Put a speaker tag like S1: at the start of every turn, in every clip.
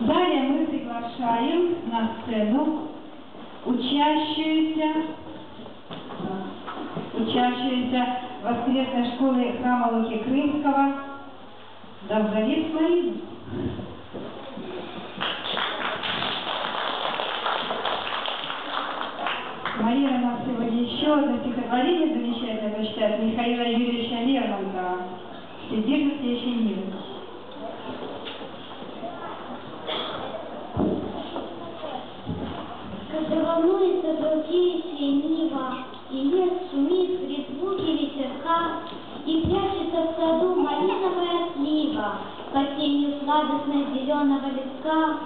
S1: Далее мы приглашаем на сцену учащуюся, учащуюся воскресной школы храма Луки Крымского Довгорец Марину. Мария у нас сегодня еще одно стихотворение замечательное прочитает Михаила Юрьевича
S2: сладостной зеленого листка,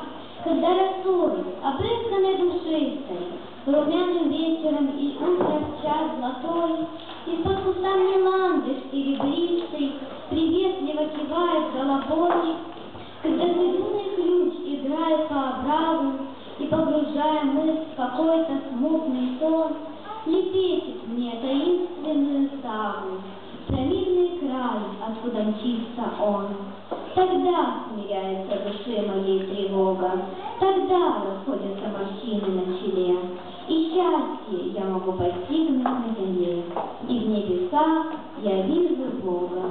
S2: Когда росой, обрызганной душистой, Румяным ветером и утро в час золотой, Из-под кустами ландыш серебристый Приветливо кивает головой, Когда юный ключ играет по обраву, и погружая мысль в какой-то смутный сон, Лепечет мне таинственную сагу Про мирный край, откуда мчится он. Тогда смиряется душе моей тревога, Тогда расходятся морщины на челе, И счастье я могу постигнуть на земле, И в небесах я вижу Бога.